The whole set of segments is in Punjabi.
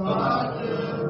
Master,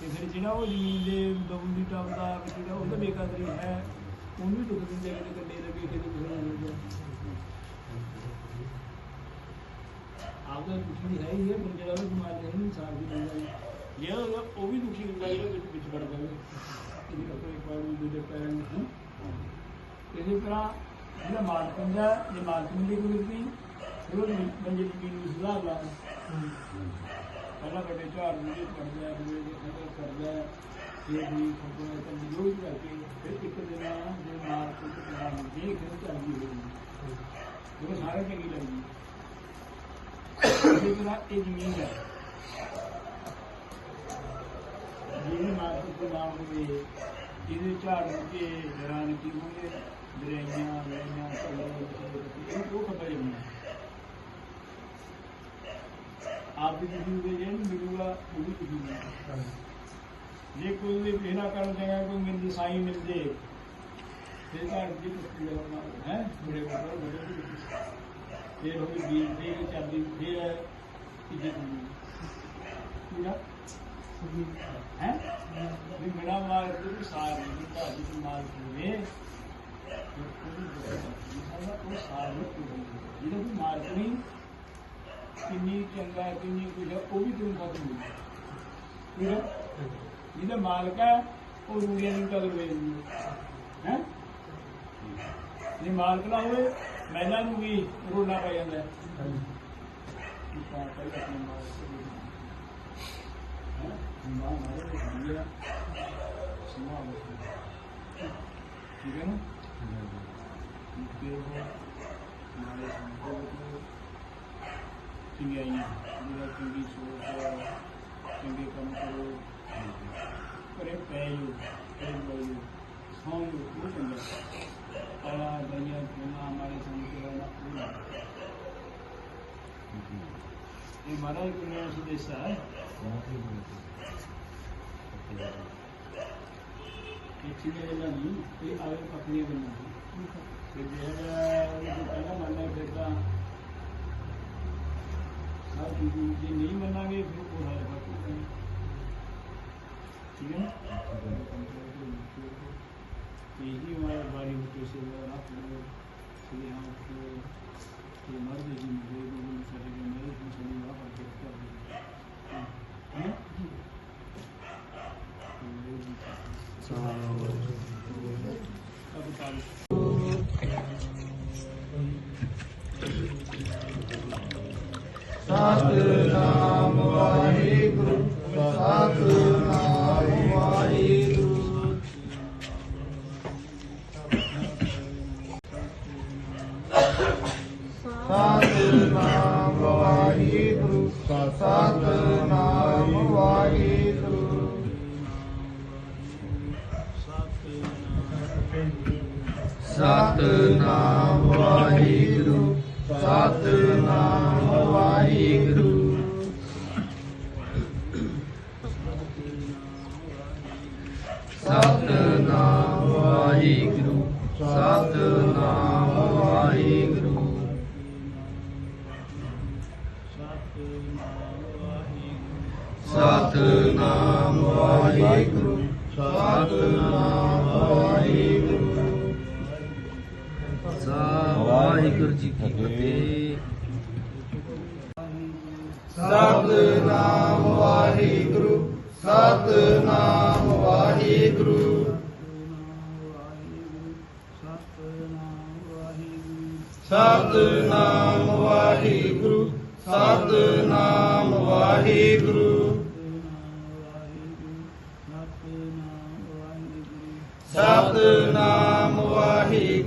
ਤੇ ਫਿਰ ਜਿਹੜਾ ਉਹ ਜ਼ਮੀਨ ਦੇ ਦਬੂ ਦੀ ਟਾਪ ਦਾ ਜਿਹੜਾ ਉਹਦਾ ਬੇਕਦਰੀ ਹੈ, ਉਹਨੂੰ ਵੀ ਦੁੱਖ ਦਿੰਦੇ ਕਿ ਕੰਡੇ ਦੇ ਬੇਟੇ ਦੇ ਦੁੱਖ ਦਿੰਦੇ ਆਪਦਾ ਦੁਖੀ ਹੈ ਹੀ ਹੈ ਪਰ ਜਿਹੜਾ ਉਹ ਸਮਾਜ ਦੇ ਇਨਸਾਨ ਦੀ ਬੰਦਾ ਹੈ। ਜੇ ਉਹ ਵੀ ਦੁਖੀ ਹੁੰਦਾ ਜਿਹੜਾ ਵਿੱਚ ਵਿੱਚ ਵੜ ਜਾਵੇ। ਇਹਦੀ ਕੱਪੜੇ ਇੱਕ ਵੀ ਦੂਜੇ ਪੈਰਾਂ ਨੂੰ, ਹੂੰ। ਤਰ੍ਹਾਂ ਜਿਹੜਾ ਮਾਲਕ ਹੁੰਦਾ, ਜੇ ਮਾਲਕ ਨੂੰ ਵੀ ਕੋਈ ਨਹੀਂ, ਫਿਰ ਉਹ ਬੰਦੇ ਦੀ ਨੂੰ ਸੁਧਾਰ ਲਾ ਪਹਿਲਾਂ ਵੱਡੇ ਝਾੜ ਨੂੰ ਜੇ ਪੜਦਾ ਦੂਏ ਦੇ ਖਤਰ ਕਰਦਾ ਇਹ ਵੀ ਖਬਰ ਤਾਂ ਜੋ ਕਰਕੇ ਫਿਰ ਇੱਕ ਦਿਨ ਜੇ ਮਾਰ ਕੇ ਕਿਹੜਾ ਨੂੰ ਦੇਖ ਚੱਲਦੀ ਹੋਈ ਉਹ ਸਾਰੇ ਚੰਗੀ ਲੱਗਦੀ ਇਸੇ ਤਰ੍ਹਾਂ ਇਹ ਜ਼ਮੀਨ ਹੈ ਜਿਹਨੇ ਮਾਰ ਕੇ ਨਾਮ ਹੋਵੇ, ਜਿਹਦੇ ਝਾੜ ਕੇ ਹੈਰਾਨ ਕੀ ਹੋਣਗੇ, ਦਰਿਆਈਆਂ ਲੈਈਆਂ ਕੱਲੇ ਇਹ ਉਹ ਖਬਰ ਨਹੀਂ ਆਪ ਦੀ ਕਿਸੇ ਦੇ ਜੇ ਨਹੀਂ ਮਿਲੂਗਾ, ਉਹ ਵੀ ਕਿਸੇ ਨੂੰ ਜੇ ਕੋਈ ਵੀ ਪਹਿਰਾ ਕਰਨ ਜਾਏਗਾ ਕੋਈ ਮਿਲ ਸਾਈ ਮਿਲ ਜੇ ਫਿਰ ਘਰ ਦੀ ਕੁਸ਼ਤੀ ਹੋਣਾ ਹੈ, ਬੜੇ ਬੜੇ ਬੜੇ ਫਿਰ ਉਹ ਵੀ ਫਿਰ ਚੱਲਦੀ ਫਿਰ ਇੱਜ਼ਤ ਹੁੰਦੀ ਪੂਰਾ। ਹੈ? ਵੀ ਮੇਰਾ ਮਾਰ ਦੀ ਸਾਰ ਨਹੀਂ ਭਾਜੀ ਦੀ ਮਾਰ ਹੋਵੇ ਉਹ ਸਾਰ ਨਹੀਂ ਜਿਹਦਾ ਵੀ ਮਾਰ ਨਹੀਂ ਕਿੰਨੀ ਚੰਗਾ ਹੈ ਕਿੰਨੀ ਕੁਝ ਹੈ ਉਹ ਵੀ ਤੁਹਾਨੂੰ ਪਤਾ ਹੋਊਗਾ ਠੀਕ ਹੈ? ਜਿਹਦਾ ਮਾਲਕ ਹੈ ਉਹ ਰੂੜੀਆਂ ਨੂੰ ਕਦਰ ਵੇਚਦੀ ਹੈ ਹੈ? ਜੇ ਮਾਲਕ ਨਾ ਹੋਵੇ ਮੈਨਾਂ ਨੂੰ ਵੀ ਰੋਣਾ ਪੈ ਜਾਂਦਾ ਹੈ। ਠੀਕ ਹੈ ਨਾ? ਦੇਖੋ ਨਾਲੇ ਸੰਭਵ ਚੰਗਿਆਈਆਂ ਜਿਹੜਾ ਚੰਗੀ ਸੋਚ ਚੰਗੇ ਕੰਮ ਕਰੋ। ਕਰੇ ਪੈ ਜੋ ਪੈ ਜੋ ਸੌਂ ਜੋ ਉਹ ਚੰਗਾ ਆਲਾ ਦਈਆ ਜੁਨਾ ਮਾਰੇ ਸੰਤਰਾ ਨਾ ਪੂਰਾ ਇਹ ਮਹਾਰਾਜ ਗੁਰੂ ਜੀ ਦੇ ਸਾਹ ਇੱਥੇ ਦੇ ਨਾਲ ਨਹੀਂ, ਇਹ ਆਵੇ ਪਕੜੀਆਂ ਬਣਾਉਂਦੇ ਫਿਰ ਜਿਹੜਾ ਇਹ ਪਹਿਲਾ ਮੰਨਿਆ ਫਿਰ ਤਾਂ ਜੀ ਜੇ ਨਹੀਂ ਮੰਨਾਂਗੇ ਫਿਰ ਉਹ ਹਾਲ ਬਾਕੀ ਠੀਕ ਹੈ ਨਾ यही हमारे बारी होते से रात में से यहाँ को ये मर्द जी मुझे लोगों ने सारे के मेरे को सभी वहाँ पर देखते हैं हैं? अब बता Satu.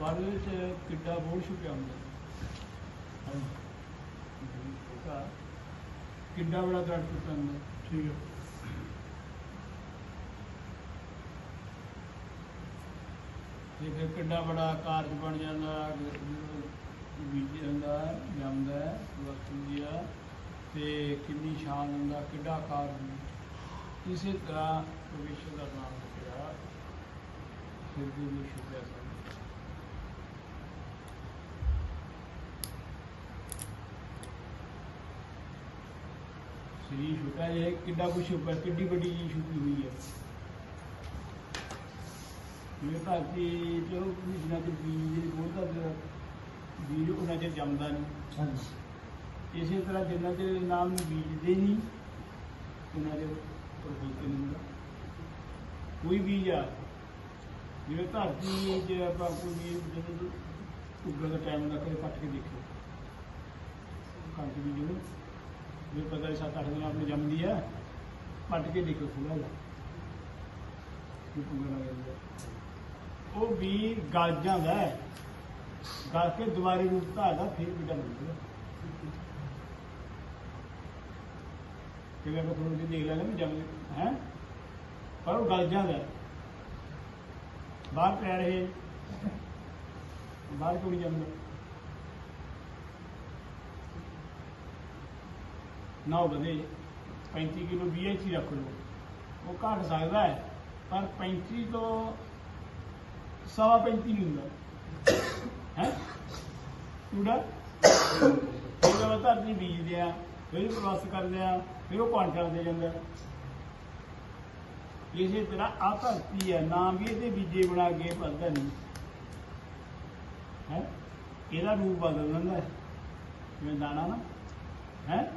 ਪੜ੍ਹਨ ਵਿੱਚ ਕਿੱਡਾ ਬੋਝ ਛੁਪਿਆ ਹੁੰਦਾ। ਕਿੱਡਾ ਬੜਾ ਦਰਦ ਛੁਪਿਆ ਹੁੰਦਾ। ਠੀਕ ਹੈ। ਜੇ ਫਿਰ ਕਿੱਡਾ ਬੜਾ ਕਾਰਜ ਬਣ ਜਾਂਦਾ ਬੀਜ ਹੁੰਦਾ ਜੰਮਦਾ ਵਸੂ ਜੀਆ ਤੇ ਕਿੰਨੀ ਸ਼ਾਨ ਹੁੰਦਾ ਕਿੱਡਾ ਕਾਰਜ ਇਸੇ ਤਰ੍ਹਾਂ ਵਿਸ਼ਵ ਦਾ ਨਾਮ ਰੱਖਿਆ ਸਿਰ ਦੀ ਵੀ ਸ਼ੁਕਰ ਸ੍ਰੀ ਛੋਟਾ ਜਿਹਾ ਕਿੱਡਾ ਕੁਛ ਛੁਪਿਆ ਕਿੱਡੀ ਵੱਡੀ ਚੀਜ਼ ਛੁਪੀ ਹੋਈ ਹੈ। ਜਿਵੇਂ ਧਰਤੀ ਜੋ ਜਿੰਨਾ ਦੇ ਬੀਜ ਬੋਲਦਾ ਜਿਹੜਾ ਬੀਜ ਉਹਨਾਂ ਚ ਜੰਮਦਾ ਨਹੀਂ। ਇਸੇ ਤਰ੍ਹਾਂ ਜਿੰਨਾ ਚਿਰ ਨਾਮ ਨੂੰ ਬੀਜਦੇ ਨਹੀਂ ਉਹਨਾਂ ਦੇ ਪ੍ਰਭੂਤ ਨਹੀਂ ਹੁੰਦਾ। ਕੋਈ ਬੀਜ ਆ ਜਿਵੇਂ ਧਰਤੀ ਜੇ ਆਪਾਂ ਕੋਈ ਵੀ ਜਦੋਂ ਉੱਗਣ ਦਾ ਟਾਈਮ ਹੁੰਦਾ ਕਦੇ ਪੱਟ ਕੇ ਦੇਖੋ। ਕਣਕ ਦੀ ਜਦੋਂ जो पगार सात आठ दिन आपने जम दिया पट के देखो खुला ਉਹ ਵੀ ਗਲ ਜਾਂਦਾ ਹੈ। ਗਲ ਕੇ ਦੁਬਾਰੇ ਰੂਪ ਧਾਰਦਾ, ਫਿਰ ਬੀਟਾ ਬਣਦਾ ਕਿਵੇਂ ਕੋਈ ਨੂੰ ਦੇਖ ਲੈਣਾ ਵੀ ਜਮ ਹੈ? ਪਰ ਉਹ ਗਲ ਜਾਂਦਾ ਬਾਹਰ ਪੈ ਰਹੇ ਬਾਹਰ ਕੋਈ ਜੰਮਦਾ? ਨਾ ਵਧੇ 35 ਕਿਲੋ 20 ਇੰਚ ਹੀ ਰੱਖ ਲਓ। ਉਹ ਘਟ ਸਕਦਾ ਹੈ, ਪਰ 35 ਤੋਂ ਸਵਾ 35 ਨਹੀਂ ਹੁੰਦਾ। ਹੈ? ਟੂੜਾ ਇਹਦਾ ਧਰਤੀ ਬੀਜਦੇ ਆ, ਫਿਰ ਪ੍ਰਵਾਸ ਕਰਦੇ ਆ, ਫਿਰ ਉਹ ਕੁਆਂਟਲ ਦੇ ਜਾਂਦਾ। ਇਸੇ ਤਰ੍ਹਾਂ ਆ ਧਰਤੀ ਹੈ ਨਾਮ ਵੀ ਇਹਦੇ ਬੀਜੇ ਬਣਾ ਕੇ ਭਰਦਾ ਨਹੀਂ। ਹੈ? ਇਹਦਾ ਰੂਪ ਬਦਲ ਲੈਂਦਾ ਜਿਵੇਂ ਦਾਣਾ ਨਾ। ਹੈ?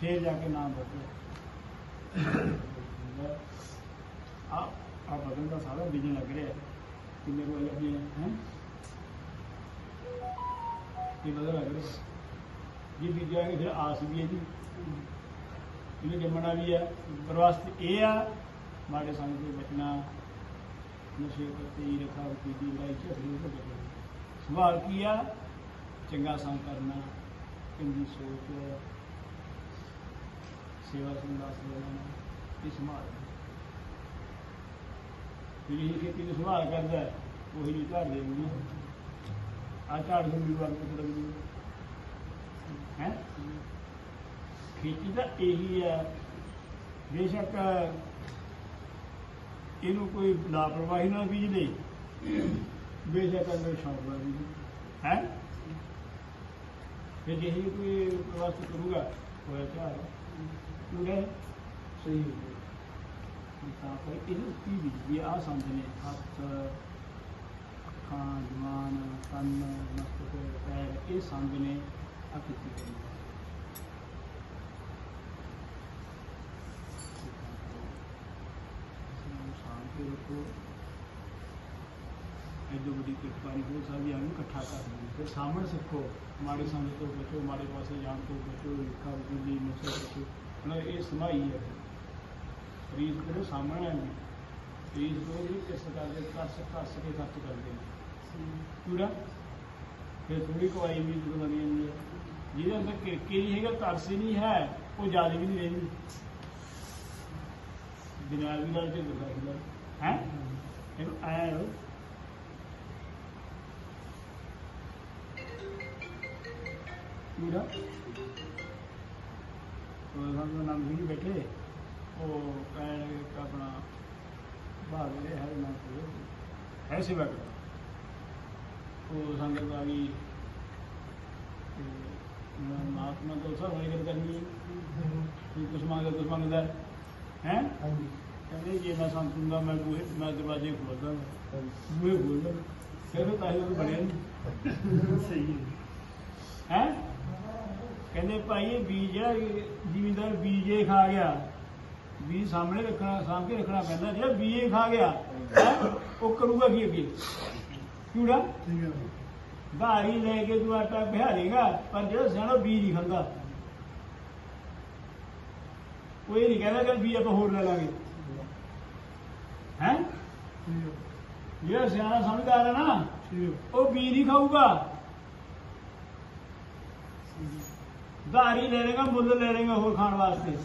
ਫੇਰ ਜਾ ਕੇ ਨਾਮ ਬਦਲੇ ਆ ਆ ਬਦਲ ਦਾ ਸਾਰਾ ਬੀਜਣ ਲੱਗ ਰਿਹਾ। ਹੈ ਕਿੰਨੇ ਕੋਲ ਲੱਗੇ ਹੈ? ਇਹ ਬਦਲ ਲੱਗ ਰਿਹਾ। ਜੇ ਬੀਜਾਂਗੇ ਫਿਰ ਆਸ ਵੀ ਹੈ ਜੀ। ਇਹਨੇ ਜੰਮਣਾ ਵੀ ਹੈ ਪ੍ਰਵਾਸਤ ਇਹ ਆ, ਮਾੜੇ ਸੰਗ ਤੋਂ ਬਚਣਾ। ਨਸ਼ੇ ਪ੍ਰਤੀ ਰਖਾ ਦੀ ਲੜਾਈ ਚ ਤੋਂ ਬਚਣਾ। ਸਵਾਲ ਕੀ ਆ? ਚੰਗਾ ਸੰਗ ਕਰਨਾ, ਚੰਗੀ ਸੋਚ ਸੇਵਾ ਸਿੰਘ ਦਾਸ ਦਾ ਨਾਮ ਇਹ ਸਮਾਜ ਜਿਹੜੀ ਇਹ ਖੇਤੀ ਨੂੰ ਸੰਭਾਲ ਕਰਦਾ ਉਹੀ ਜੀ ਘਰ ਦੇ ਨੂੰ ਆ ਝਾੜ ਨੂੰ ਵੀ ਵਰਤ ਕੇ ਲੱਗਦੀ ਹੈ? ਖੇਤੀ ਦਾ ਇਹੀ ਹੈ। ਬੇਸ਼ੱਕ ਇਹਨੂੰ ਕੋਈ ਲਾਪਰਵਾਹੀ ਨਾ ਬੀਜ ਦੇ ਬੇਸ਼ੱਕ ਅੰਦਰ ਸ਼ੌਂਕ ਵੀ ਹੈ? ਜੇ ਜਿਹੀ ਕੋਈ ਪ੍ਰਵਾਸ ਕਰੂਗਾ ਹੋਇਆ ਚਾਹ ਪੂਰੇ ਸਹੀ ਹੋ ਤਾਂ ਪਰ ਇਹਨੂੰ ਉੱਤੀ ਵੀ ਵੀ ਆ ਸਮਝਨੇ ਹੱਥ ਅੱਖਾਂ ਜਵਾਨ ਕੰਨ ਮਸਤਕ ਪੈਰ ਇਹ ਸਮਝਨੇ ਆ ਕਿੱਥੇ ਕਰਨੀ ਸ਼ਾਂਤੀ ਰੱਖੋ ਐਡੋ ਵੱਡੀ ਕਿਰਪਾ ਨਹੀਂ ਹੋ ਸਕਦੀ ਇਹਨੂੰ ਇਕੱਠਾ ਕਰ ਲਈ ਫਿਰ ਸਾਹਮਣੇ ਸਿੱਖੋ ਮਾੜੇ ਸੰਗਤ ਤੋਂ ਬਚੋ ਮਾੜੇ ਪਾਸੇ ਜਾਣ ਤੋਂ ਬਚੋ ਲਿਖਾ ਬੁੱਧੀ ਨਸ਼ੇ ਬਚੋ ਮਤਲਬ ਇਹ ਸਮਾਈ ਹੈ। ਰੀਸ ਕਰੋ ਸਾਹਮਣੇ ਆਣੀ ਰੀਸ ਕਰੋ ਵੀ ਕਿਸ ਕਰਦੇ ਕੱਸ ਕੱਸ ਕੇ ਖਰਚ ਕਰਦੇ ਨੇ। ਪੂਰਾ? ਫਿਰ ਥੋੜੀ ਕਵਾਈ ਵੀ ਜਦੋਂ ਬਣੀ ਜਾਂਦੀ ਹੈ। ਜਿਹਦੇ ਅੰਦਰ ਕਿਰਕੇ ਨਹੀਂ ਹੈਗਾ, ਤਰਸ ਹੀ ਨਹੀਂ ਹੈ, ਉਹ ਯਾਦ ਵੀ ਨਹੀਂ ਰਹਿੰਦੀ। ਬਿਨਾਂ ਵੀ ਨਾਲ ਤੇ ਗੁਰਦਾ ਹੁੰਦਾ। ਹੈ? ਇਹਨੂੰ ਆਇਆ ਲੋ ਪੂਰਾ? ਸਾਨੂੰ ਨਾਮ ਵੀ ਬੈਠੇ। ਉਹ ਕਹਿਣ ਕਿ ਆਪਣਾ ਬਾਹਰ ਦੇ ਹੈ ਨਾ ਕੋਈ ਹੈ ਸੇਵਾ ਕਰ ਉਹ ਸੰਗਤ ਆ ਗਈ। ਮਹਾਤਮਾ ਤੋਂ ਸਭ ਹੋਈ ਗੱਲ ਕਰਨੀ ਹੈ। ਤੂੰ ਕੁਛ ਮੰਗਦਾ ਕੁਛ ਮੰਗਦਾ ਹੈ। ਕਹਿੰਦੇ ਜੇ ਮੈਂ ਸੰਤੁੰਗਾ ਮੈਂ ਬੂਹੇ ਮੈਂ ਦਰਵਾਜ਼ੇ ਖੋਲਦਾ ਬੂਹੇ ਖੋਲਦਾ ਉਹ ਤਾਂ ਹੀ ਉਹ ਬਣਿਆ ਸਹੀ ਹੈ? ਕਹਿੰਦੇ ਭਾਈ ਇਹ ਬੀਜ ਹੈ ਜ਼ਿਮੀਂਦਾਰ ਬੀਜੇ ਖਾ ਗਿਆ। ਬੀਜ ਸਾਹਮਣੇ ਰੱਖਣਾ ਸਾਹਮਣੇ ਰੱਖਣਾ ਪੈਂਦਾ ਜਿਹੜਾ ਬੀਜੇ ਖਾ ਗਿਆ ਹੈਂ, ਉਹ ਕਰੂਗਾ ਕੀ ਅੱਗੇ? ਕਿਉੜਾ ਧਾਰੀ ਲੈ ਕੇ ਤੂੰ ਆਟਾ ਦੇਗਾ ਪਰ ਜਿਹੜਾ ਸਿਆਣਾ ਬੀਜ ਨਹੀਂ ਖਾਂਦਾ। ਉਹ ਇਹ ਨਹੀਂ ਕਹਿੰਦਾ ਕਿ ਬੀਜ ਆਪਾਂ ਹੋਰ ਲੈ ਲਾਂਗੇ। ਹੈ? ਜਿਹੜਾ ਸਿਆਣਾ ਸਮਝਦਾਰ ਹੈ ਨਾ ਉਹ ਬੀਜ ਨਹੀਂ ਖਾਊਗਾ। ਧਾਰੀ ਲੈ ਲੇਗਾ ਮੁੱਲ ਲੈ ਲੇਗਾ ਹੋਰ ਖਾਣ ਵਾਸਤੇ।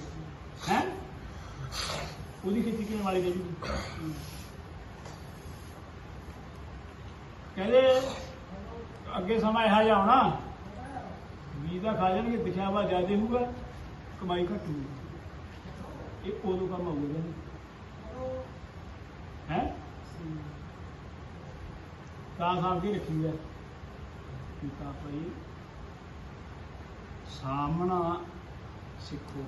ਹੈ? ਉਹਦੀ ਖੇਤੀ ਕਿਵੇਂ ਵਾਲੀ ਦੇ ਕਹਿੰਦੇ, ਅੱਗੇ ਸਮਾਂ ਇਹੋ ਜਿਹਾ ਆਉਣਾ ਬੀਜ ਦਾ ਖਾ ਜਾਣਗੇ ਦਿਖਾਵਾ ਜ਼ਿਆਦਾ ਹੋਊਗਾ, ਕਮਾਈ ਘੱਟ ਹੋਊਗੀ। ਇਹ ਉਦੋਂ ਕੰਮ ਆਊਗਾ ਹੈ? ਤਾਂ ਸਾਂਭ ਦੀ ਰੱਖੀ ਹੈ। ਕਿ ਤਾਂ ਭਾਈ। ਸਾਹਮਣਾ ਸਿੱਖੋ।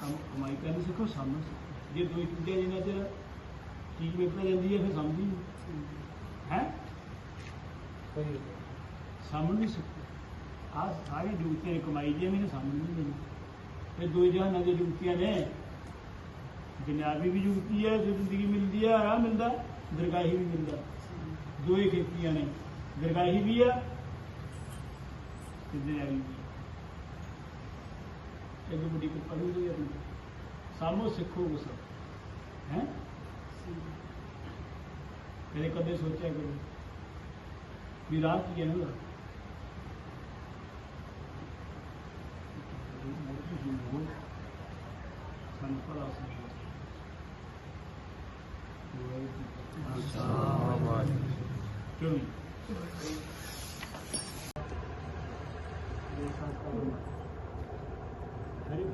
ਕੰਮ ਕਮਾਈ ਕਰਨੀ ਸਿੱਖੋ ਸਾਹਮਣਾ ਸਿੱਖੋ। ਜੇ ਦੋ ਚੀਜ਼ਾਂ ਜਿੰਨਾ ਚਿਰ ਚੀਜ਼ ਵੇਖਣਾ ਜਾਂਦੀ ਹੈ ਫਿਰ ਸਮਝੀ। ਹੈ? ਸਾਹਮਣੇ ਸਿੱਖੋ। ਆ ਸਾਰੀ ਡਿਊਟੀਆਂ ਕਮਾਈ ਦੀਆਂ ਮੈਨੂੰ ਸਾਹਮਣੇ ਨਹੀਂ ਮਿਲੀ ਇਹ ਦੋ ਜਹਾਨਾਂ ਦੀਆਂ ਡਿਊਟੀਆਂ ਨੇ। ਦੁਨਿਆਵੀ ਵੀ ਡਿਊਟੀ ਹੈ ਜ਼ਿੰਦਗੀ ਮਿਲਦੀ ਹੈ ਆਰਾਮ ਮਿਲਦਾ ਦਰਗਾਹੀ ਵੀ ਮਿਲਦਾ। ਦੋ ਹੀ ਖੇਤੀਆਂ ਨੇ। ਦਰਗਾਹੀ ਵੀ ਆ ਤੇ ਦੁਨਿਆਵੀ ਵੀ ਇਹ ਵੱਡੀ ਕੋ ਪੜ੍ਹੀ ਹੋਈ ਆਪਣੀ? ਸਾਮੋ ਸਿੱਖੋ ਉਸ ਹੈ? ਕਦੇ ਕਦੇ ਸੋਚਿਆ ਕਰੋ ਵੀ ਰਾਹ ਕੀ ਹੈ ਨਾ? ਸਾਨੂੰ ਭਲਾ ਸਮਝੋ ਕਿਉਂ ਨਹੀਂ? ਹਰੇ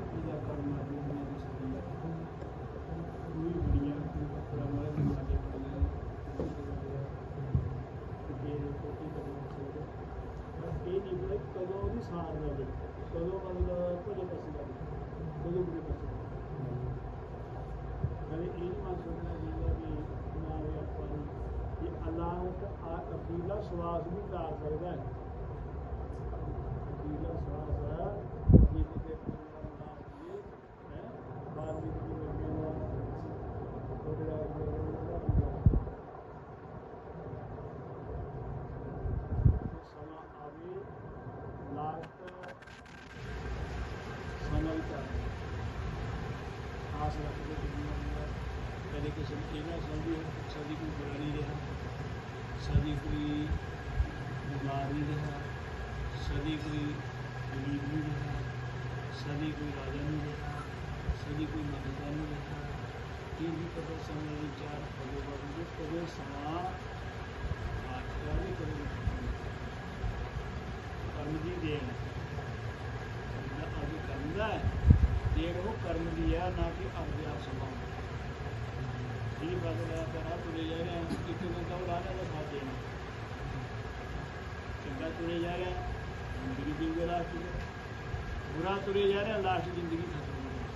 ਇਹ ਨਹੀਂ ਕਦੋਂ ਉਹਦੀ ਸਾਰ ਲੱਗੇ ਕਦੋਂ ਮਤਲਬ ਕੋਈ ਪਾਸੇ ਲੱਗੇ ਕਦੋਂ ਬੁਰੇ ਕਦੇ ਇਹ ਨਹੀਂ ਮੰਨ ਸਕਦਾ ਜਿੰਦਾ ਵੀ ਆਪਾਂ ਨੂੰ ਇਹ ਅੱਲਾਹ ਆ ਵੀ ਉਤਾਰ ਸਕਦਾ ਹੈ। ਹੈ ਜੇ ਕਿਤੇ ਪੂਰਾ ਨਾ ਹੋਵੇ ਹੈ ਬਾਹਰ ਵੀ ਕੋਈ ਲੱਗੇ ਨਾ ਥੋੜਾ ਸਮਾਂ ਆਵੇ ਲਾਸਟ ਸਮਾਂ ਵੀ ਕਰ ਆਸ ਰੱਖਦੇ ਦੁਨੀਆ ਨੂੰ ਕਦੇ ਕਿਸੇ ਨੂੰ ਇਹ ਨਾ ਸਮਝੀ ਸਾਡੀ ਕੋਈ ਬੁਰਾ ਨਹੀਂ ਰਿਹਾ ਸਾਡੀ ਕੋਈ ਬਿਮਾਰ ਨਹੀਂ ਰਿਹਾ ਸਾਡੀ ਕੋਈ ਗਰੀਬ ਨਹੀਂ ਰਿਹਾ ਸਾਡੀ ਕੋਈ ਰਾਜਾ ਨਹੀਂ ਰਿਹਾ ਸਾਡੀ ਕੋਈ ਮਦਦ ਨਹੀਂ ਰਿਹਾ ਇਹ ਵੀ ਕਦੇ ਸਮੇਂ ਵਿਚਾਰ ਕਦੇ ਬਦਲਦੇ ਕਦੇ ਸਮਾਂ ਆਖਿਆ ਵੀ ਕਦੇ ਕਰਮ ਦੀ ਦੇਣ। ਜਿਹੜਾ ਅੱਜ ਕਰਦਾ ਹੈ ਕਰਮ ਦੀ ਹੈ, ਨਾ ਕਿ ਆਪਦੇ ਆਪ ਸੰਭਾਲ ਜੀ ਬਦਲ ਹੈ ਤੁਰੇ ਜਾ ਰਹੇ ਹਾਂ ਇੱਕ ਦਿਨ ਤਾਂ ਉਹ ਰਾਹ ਦਾ ਸਾਥ ਦੇਣਾ ਚੰਗਾ ਤੁਰੇ ਜਾ ਰਹੇ ਹਾਂ ਜ਼ਿੰਦਗੀ ਦੀ ਵੀ ਰਾਹ ਚ ਬੁਰਾ ਤੁਰੇ ਜਾ ਰਹੇ ਹਾਂ ਲਾਸਟ ਜ਼ਿੰਦਗੀ ਖਤਮ ਹੋ ਗਈ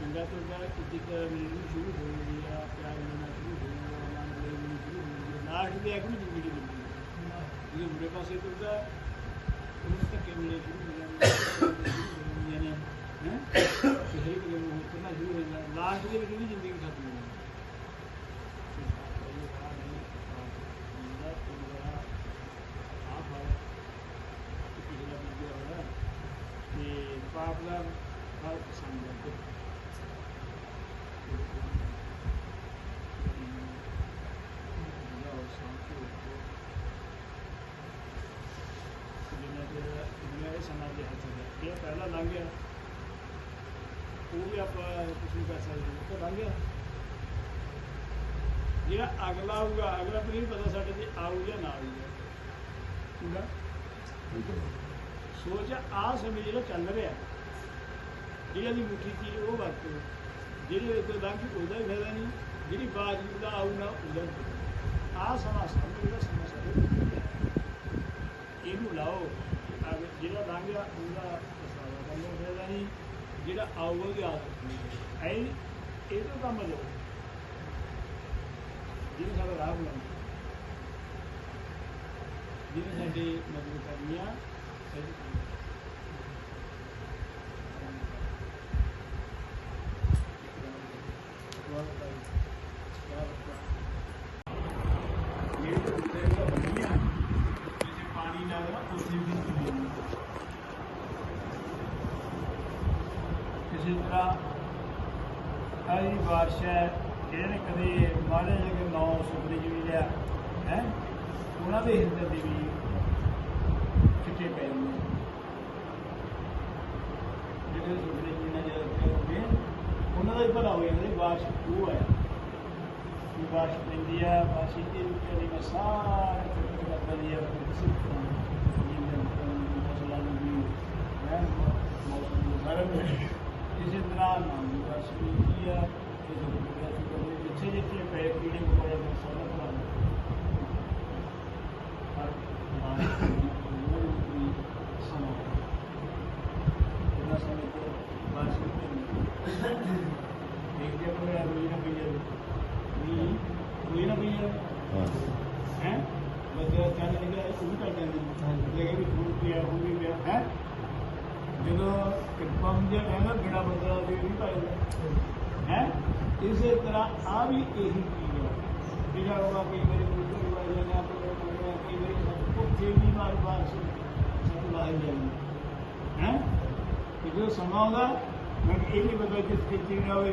ਚੰਗਾ ਤੁਰਦਾ ਇੱਜ਼ਤ ਮਿਲਣੀ ਸ਼ੁਰੂ ਹੋ ਗਈ ਆ ਪਿਆਰ ਮਿਲਣਾ ਸ਼ੁਰੂ ਹੋ ਗਿਆ ਨਾਮ ਲੈਣੀ ਸ਼ੁਰੂ ਹੋ ਗਈ ਲਾਸਟ ਤੇ ਇੱਕ ਜ਼ਿੰਦਗੀ ਮਿਲਦੀ ਹੈ ਜਦੋਂ ਬੁਰੇ ਪਾਸੇ ਤੁਰਦਾ ਉਹਨੂੰ ਧੱਕੇ ਮਿਲੇ ਸ਼ੁਰੂ ਹੋ ਜਾਂਦੇ ਨੇ ਹੈ ਕਿਸੇ ਇੱਕ ਨੂੰ ਹੋਰ ਕਰਨਾ ਸ਼ੁਰੂ ਹੋ ਜਾਂਦਾ ਲਾਸਟ ਦੇ ਵਿੱਚ ਉਹਦੀ ਜ਼ਿੰਦਗੀ ਖਤਮ ਹੋ ਜਾਂਦੀ ਤੇ ਪਾਪ ਦਾ ਫਲ ਪਸੰਦ ਹੈ ਜਿੰਨਾ ਚਿਰ ਦੇ ਸਮਾਂ ਦੇ ਹੱਥ ਹੈ ਇਹ ਪਹਿਲਾ ਲੰਘ ਗਿਆ ਉਹ ਵੀ ਆਪਾਂ ਕੁਝ ਨਹੀਂ ਕਰ ਸਕਦੇ ਉਹ ਤਾਂ ਲੰਘ ਗਿਆ। ਜਿਹੜਾ ਅਗਲਾ ਆਊਗਾ ਅਗਲਾ ਤਾਂ ਨਹੀਂ ਪਤਾ ਸਾਡੇ ਤੇ ਆਊ ਜਾਂ ਨਾ ਆਊਗਾ ਠੀਕ ਆ? ਸੋਚ ਆ ਸਮੇਂ ਜਿਹੜਾ ਚੱਲ ਰਿਹਾ ਜਿਹੜਾ ਦੀ ਮੁੱਠੀ ਚੀਜ਼ ਉਹ ਵਰਤੋ ਜਿਹੜੇ ਤੋਂ ਲੰਘ ਕੇ ਉਹਦਾ ਵੀ ਫਾਇਦਾ ਨਹੀਂ। ਜਿਹੜੀ ਬਾਜ ਦਾ ਆਊ ਨਾ ਉਹਦਾ ਆ ਸਮਾਂ ਸਾਨੂੰ ਜਿਹੜਾ ਸਮਾਂ ਸਾਡੇ ਇਹਨੂੰ ਲਾਓ। ਜਿਹੜਾ ਲੰਘ ਉਹਦਾ ਪਸਾਵਾ ਦਾ ਫਾਇਦਾ ਨਹੀਂ ਜਿਹੜਾ ਆਊਗਾ ਉਹਦੀ ਆਦਤ ਐ ਇਹ ਤੋਂ ਕੰਮ ਲਓ ਜਿਹਨੇ ਸਾਡਾ ਰਾਹ ਬਣਾਉਣਾ ਜਿਹਨੇ ਸਾਡੇ ਮਦਦ ਕਰਨੀਆਂ ਆ ਸਹੀ ਕੰਮ। ਇਹ ਤਾਂ ਉੱਤੇ ਦਾ ਬਣੀਆਂ ਜਿੱਥੇ ਪਾਣੀ ਲੱਗਦਾ ਉਸੇ ਦੀ ਜ਼ਮੀਨ ਕਿਸੇ ਤਰ੍ਹਾਂ ਆਈ ਬਾਰਿਸ਼ ਹੈ ਜਿਹੜੇ ਕਦੇ ਮਾੜੇ ਜਿਹੇ ਨੌ ਸੁਪਨੇ ਜੀ ਲਿਆ ਹੈ ਉਹਨਾਂ ਦੇ ਹਿਰਦੇ ਦੇ ਵੀ ਚਿੱਟੇ ਪੈ ਜਾਂਦੇ ਜਿਹੜੇ ਸੁਪਨੇ ਜੀ ਨਾਲ ਜਿਹੜੇ ਉਹਨਾਂ ਦਾ ਹੀ ਭਲਾ ਹੋ ਜਾਂਦਾ ਬਾਰਿਸ਼ ਉਹ ਹੈ ਕਿ ਬਾਰਿਸ਼ ਪੈਂਦੀ ਹੈ ਬਾਰਿਸ਼ ਦੇ ਵਿੱਚ ਜਿਹੜੀ ਮੈਂ ਸਾਰੇ ਕੁਝ ਕਰਦੀ ਹੈ ਕਿਸੇ ਜਿੰਨੇ ਫਸਲਾਂ ਨੂੰ ਵੀ ਹੈ ਮੌਸਮ ਨੂੰ ਸਾਰਾ ਕੁਝ ਇਸੇ ਤਰ੍ਹਾਂ ਨਾਮ ਦੀ ਬਾਰਿਸ਼ ਵੀ ਹੁੰਦੀ ਹੈ ਇਸ ਨੂੰ ਜਿੱਥੇ ਜਿੱਥੇ ਪੈ ਕੀੜੇ ਮਕੌੜੇ ਦਾ ਸਾਰਾ ਭਲਾ ਹਰ ਬਾਰਿਸ਼ ਨੂੰ ਵੀ ਸਮਾਂ ਇਹਨਾਂ ਸਮੇਂ ਤੇ ਜਦੋਂ ਕਿਰਪਾ ਹੁੰਦੀ ਹੈ ਨਾ ਬਿਨਾ ਬਦਲਾ ਦੇ ਵੀ ਪਾਇਆ ਹੈ? ਇਸੇ ਤਰ੍ਹਾਂ ਆ ਵੀ ਇਹੀ ਚੀਜ਼ ਹੈ ਜਿਹੜਾ ਉਹ ਕਈ ਵਾਰੀ ਕੋਈ ਵਾਰ ਜਾਂ ਕਈ ਵਾਰੀ ਸਭ ਕੁਝ ਜੇ ਵੀ ਮਾਰ ਬਾਰ ਸੇ ਜਾਂਦੀ ਹੈ ਕਿ ਜੋ ਸਮਾਂ ਆਉਂਦਾ, ਮੈਂ ਇਹ ਨਹੀਂ ਪਤਾ ਕਿ ਕਿੱਥੇ ਨਾ ਹੋਵੇ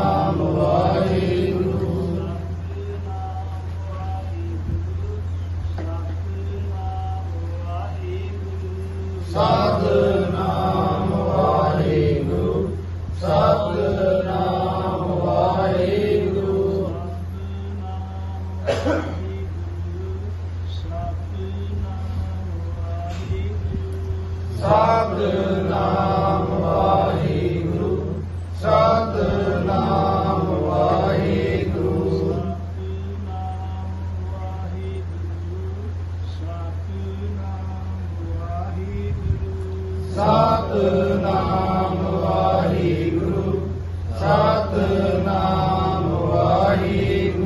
Amen.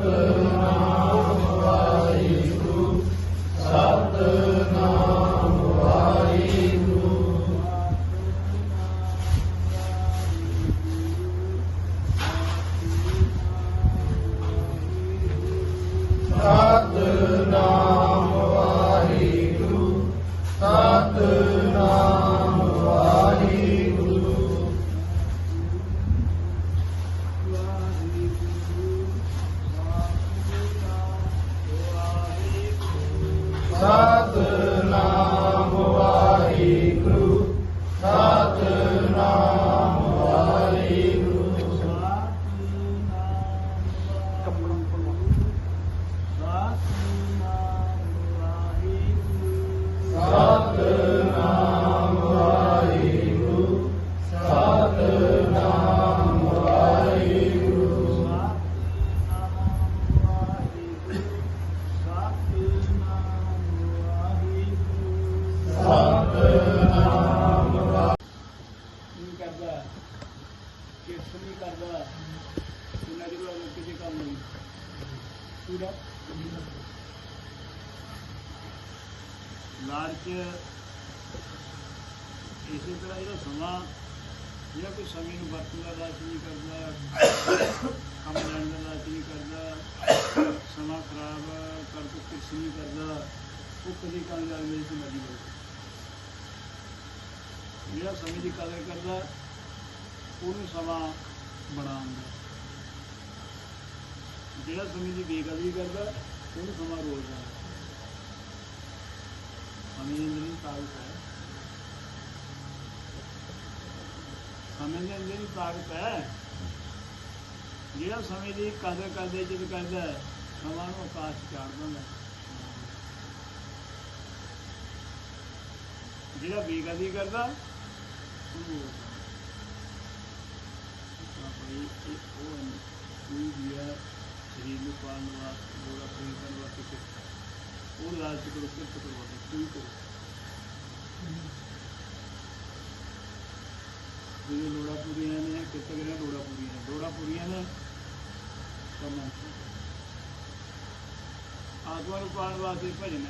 Oh. ਬੜਾ ਆਉਂਦਾ। ਜਿਹੜਾ ਸਮੇਂ ਦੀ ਬੇਕਦਰੀ ਕਰਦਾ, ਉਹਨੂੰ ਸਮਾਂ ਰੋਲਦਾ ਸਮੇਂ ਦੇ ਅੰਦਰ ਹੀ ਤਾਕਤ ਹੈ। ਸਮੇਂ ਦੇ ਅੰਦਰ ਹੀ ਤਾਕਤ ਹੈ। ਜਿਹੜਾ ਸਮੇਂ ਦੀ ਕਦਰ ਕਰਦੇ ਜਦ ਕਰਦਾ, ਸਮਾਂ ਨੂੰ ਆਕਾਸ਼ ਚਾੜ ਦਿੰਦਾ। ਜਿਹੜਾ ਬੇਕਦਰੀ ਕਰਦਾ, ਉਹਨੂੰ ਆਪਣੀ ਇਹ ਉਹ ਕੋਈ ਵੀ ਹੈ ਸਰੀਰ ਨੂੰ ਪਾਲਣ ਵਾਸਤੇ ਲੋੜਾ ਪੂਰੀ ਕਰਨ ਵਾਸਤੇ ਕੁਛ ਉਹ ਲਾਲਚ ਕਰੋ ਕਿਰਤ ਕਰੋ ਕੋਈ ਕਰੋ ਜਿਹੜੇ ਲੋੜਾ ਪੂਰੀਆਂ ਨੇ ਕਿਤੇ ਕਿਤੇ ਲੋੜਾ ਪੂਰੀਆਂ ਨੇ ਲੋੜਾ ਪੂਰੀਆਂ ਨੇ ਕਰਨਾ ਆਤਮਾ ਨੂੰ ਪਾਲਣ ਵਾਸਤੇ ਭਜਨ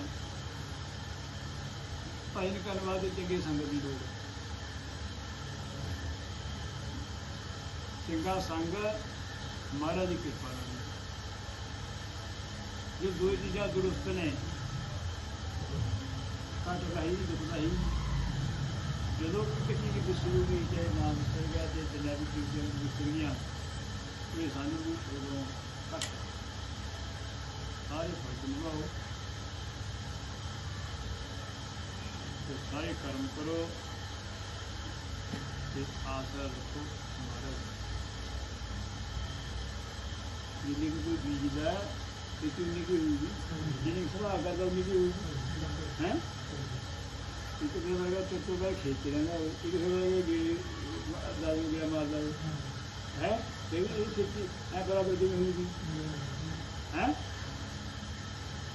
ਭਜਨ ਕਰਨ ਵਾਸਤੇ ਚੰਗੇ ਸੰਗਤ ਦੀ ਲੋੜ ਹੈ। ਚੰਗਾ ਸੰਗ ਮਹਾਰਾਜ ਦੀ ਕਿਰਪਾ ਨਾਲ। ਜੇ ਦੋ ਚੀਜ਼ਾਂ ਦੁਰਸਤ ਨੇ ਘੱਟ ਰਹੀ ਦੁੱਖ ਜਦੋਂ ਕਿਸੇ ਦੀ ਗੁੱਸੂਗੀ ਚਾਹੇ ਨਾ ਗੁੱਸਰ ਗਿਆ ਤੇ ਜਨਾਬੀ ਚੀਜ਼ਾਂ ਗੁੱਸਰ ਗਈਆਂ ਇਹ ਸਾਨੂੰ ਵੀ ਉਦੋਂ ਘੱਟ ਸਾਰੇ ਫਰਜ਼ ਨਿਭਾਓ। ਤੇ ਸਾਰੇ ਕਰਮ ਕਰੋ। ਤੇ ਆਸਰਾ ਰੱਖੋ, ਮਹਾਰਾਜ। ਜਿੰਨੀ ਕੁ ਕੋਈ ਬੀਜਦਾ ਹੈ, ਤੇ ਕਿੰਨੀ ਕੁ ਹੋਊਗੀ ਜਿੰਨੀ ਕੁ ਸੁਭਾਅ ਕਰਦਾ ਉਨੀ ਕੁ ਹੋਊਗੀ ਹੈ ਇੱਕ ਦਿਨ ਵਰਗਾ ਚੱਤੋ ਬੈ ਖੇਚ ਰਹਿੰਦਾ ਹੋਵੇ, ਇੱਕ ਦਿਨ ਵਰਗਾ ਜੀ ਦਾਰੂ ਗਿਆ ਮਾਰਦਾ ਹੋਵੇ। ਹੈ ਤੇ ਵੀ ਇਹ ਖੇਤੀ ਐ ਬਰਾਬਰ ਦੀ ਹੋਊਗੀ ਹੈ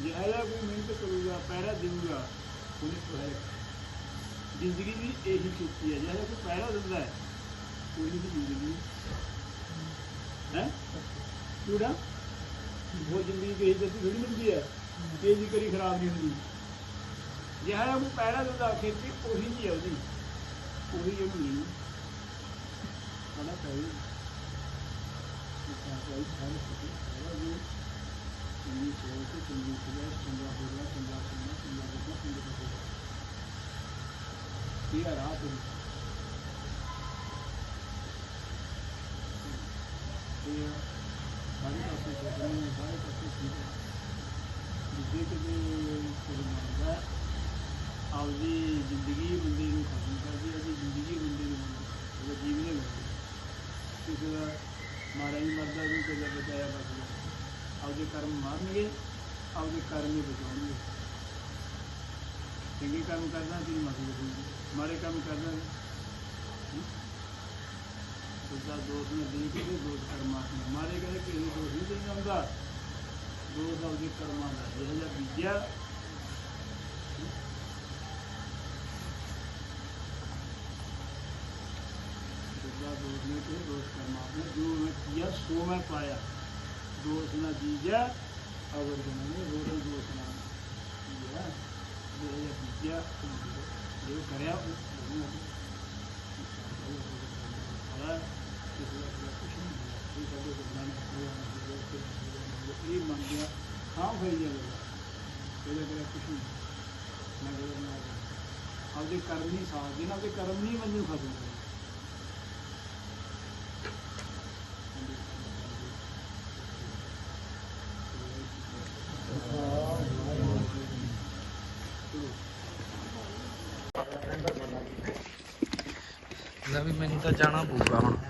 ਜੇ ਆਇਆ ਕੋਈ ਮਿਹਨਤ ਕਰੂਗਾ ਪੈਰਾ ਦੇਊਗਾ ਉਹਨੇ ਤੋਂ ਹੈ ਜ਼ਿੰਦਗੀ ਦੀ ਇਹੀ ਖੇਤੀ ਹੈ ਜਿਹੜਾ ਕੋਈ ਪੈਰਾ ਦਿੰਦਾ ਹੈ ਉਹਦੀ ਦੀ ਜ਼ਿੰਦਗੀ ਹੈ ਜ਼ਿੰਦਗੀ ਕਹੀ ਤੇ ਥੋੜੀ ਮਿਲਦੀ ਹੈ। ਇਹ ਦੀ ਕਰੀ ਖਰਾਬ ਨਹੀਂ ਹੁੰਦੀ। ਜਿਹੜਾ ਉਹ ਪੈਰਾ ਦਿੰਦਾ, ਖੇਤੀ ਉਹੀ ਜੀ ਹੈ ਉਹਦੀ। ਉਹੀ ਇਹ ਨਹੀਂ ਸਾਡਾ ਪੈਰੀ ਇਸਾ ਕੋਈ ਸਾਰੇ ਕੁਝ ਸਾਰਾ ਜੀ। ਚੰਗੀ ਸੋਚ ਚੰਗੀ ਸੁਭਾਅ ਚੰਗਾ ਹੋਣਾ ਚੰਗਾ ਕਰਨਾ ਚੰਗਾ ਕਰਨਾ ਚੰਗਾ ਕਰਨਾ ਇਹ ਰਾਤ ਨੂੰ ਇਹ ਸਾਰੇ ਪਾਸੇ ਸੋਚਣੇ ਨੇ ਸਾਰੇ ਪਾਸੇ ਠੀਕ ਹੈ ਜਿੱਦੇ ਕਿਤੇ ਕੋਈ ਮੰਨਦਾ ਆਪਦੀ ਜ਼ਿੰਦਗੀ ਬੰਦੇ ਨੂੰ ਖਤਮ ਕਰਦੀ ਹੈ ਆਪਦੀ ਜ਼ਿੰਦਗੀ ਬੰਦੇ ਨੂੰ ਉਹਦਾ ਜੀਵਨ ਹੀ ਕਿਸੇ ਦਾ ਮਾਰਾ ਹੀ ਮਰਦਾ ਵੀ ਕਿਸੇ ਦਾ ਬਚਾਇਆ ਬਚਦਾ ਆਪਦੇ ਕਰਮ ਮਾਰਨਗੇ ਆਪਦੇ ਕਰਮ ਹੀ ਬਚਾਉਣਗੇ ਚੰਗੇ ਕੰਮ ਕਰਨਾ ਤੇ ਮਦਦ ਹੋਊਗੀ ਮਾੜੇ ਕੰਮ ਕਰਨਾ ਉਹਦਾ ਦੋਸ਼ ਨੇ ਦੇ ਕੇ ਤੇ ਦੋਸ਼ ਕਰਮਾਤਮਾ ਮਾਰੇ ਕਹਿੰਦੇ ਕਿ ਇਹ ਦੋਸ਼ ਨਹੀਂ ਦੇਣਾ ਹੁੰਦਾ ਦੋਸ਼ ਆਪਦੇ ਕਰਮਾਂ ਦਾ ਜਿਹੜਾ ਜਿਹਾ ਬੀਜਿਆ ਉਹਦਾ ਦੋਸ਼ ਨੇ ਕਿ ਦੋਸ਼ ਕਰਮਾਤਮਾ ਜੋ ਮੈਂ ਕੀਆ ਸੋ ਮੈਂ ਪਾਇਆ ਦੋਸ਼ ਨਾ ਦੀਜਾ ਅਵਰ ਜਨਨੇ ਰੋਣ ਦੋਸ਼ ਨਾ ਦੀਜਾ ਜੋ ਇਹ ਬੀਜਿਆ ਜੋ ਕਰਿਆ ਉਹ ਉਹਨੂੰ ਆਇਆ ਕਿਸੇ ਦਾ ਕੋਈ ਕੁਛ ਨਹੀਂ ਹੋਇਆ ਇਹ ਸਾਡੇ ਗੁਰਬਾਨ ਇਹ ਮੰਨ ਹਾਂ ਹੋਈ ਜਾਵੇਗਾ ਇਹਦਾ ਕਰਿਆ ਕੁਛ ਨਹੀਂ ਮੈਂ ਗਲਤ ਨਾ ਆਪਦੇ ਕਰਮ ਨਹੀਂ ਸਾਥ ਦੇਣਾ ਆਪਦੇ ਕਰਮ ਨਹੀਂ ਬੰਦੇ ਨੂੰ ਵੀ ਮੈਨੂੰ ਤਾਂ ਜਾਣਾ ਪਊਗਾ ਹੁਣ।